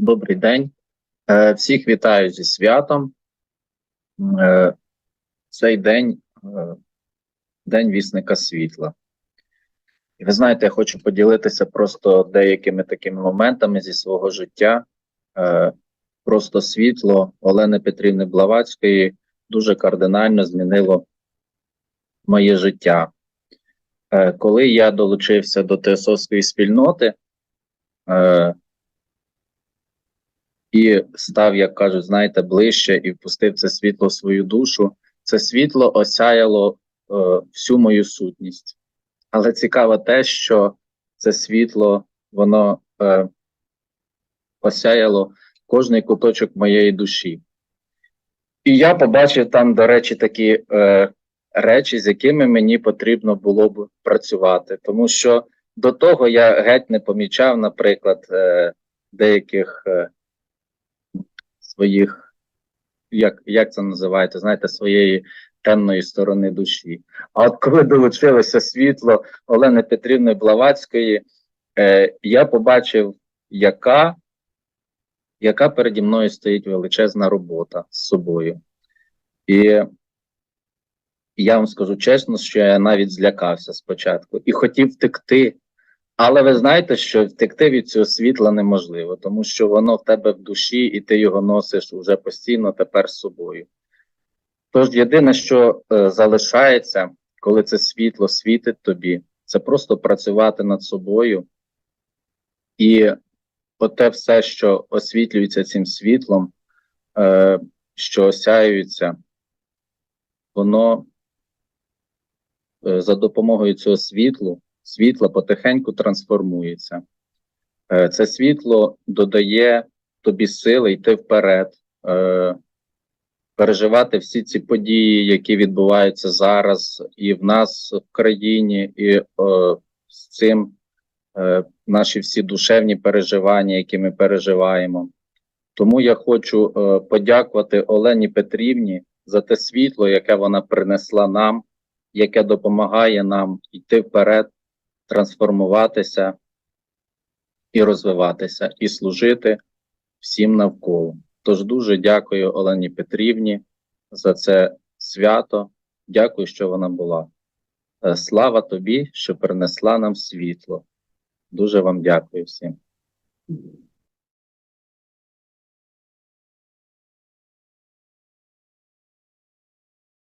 Добрий день. Е, Всіх вітаю зі святом. Е, Цей день е, День вісника світла. І ви знаєте, я хочу поділитися просто деякими такими моментами зі свого життя. Просто світло Олени Петрівни Блавацької дуже кардинально змінило моє життя. Коли я долучився до ТСОської спільноти, і став, як кажуть, знаєте, ближче і впустив це світло в свою душу. Це світло осяяло е, всю мою сутність. Але цікаво те, що це світло, воно е, осяяло кожний куточок моєї душі. І я побачив там, до речі, такі е, речі, з якими мені потрібно було б працювати. Тому що до того я геть не помічав, наприклад, е, деяких. Е, своїх, як, як це називаєте, знаєте, своєї темної сторони душі. А от коли долучилося світло Олени Петрівни Блавацької, е, я побачив, яка, яка переді мною стоїть величезна робота з собою. І я вам скажу чесно, що я навіть злякався спочатку і хотів втекти. Але ви знаєте, що втекти від цього світла неможливо, тому що воно в тебе в душі, і ти його носиш уже постійно тепер з собою. Тож єдине, що е, залишається, коли це світло світить тобі, це просто працювати над собою. І оте все, що освітлюється цим світлом, е, що осяюється, воно е, за допомогою цього світлу світло потихеньку трансформується. Е, Це світло додає тобі сили йти вперед, е, переживати всі ці події, які відбуваються зараз, і в нас в країні, і е, з цим наші всі душевні переживання, які ми переживаємо. Тому я хочу подякувати Олені Петрівні за те світло, яке вона принесла нам, яке допомагає нам йти вперед трансформуватися і розвиватися, і служити всім навколо. Тож дуже дякую Олені Петрівні за це свято. Дякую, що вона була. Е, Слава тобі, що принесла нам світло. Дуже вам дякую всім.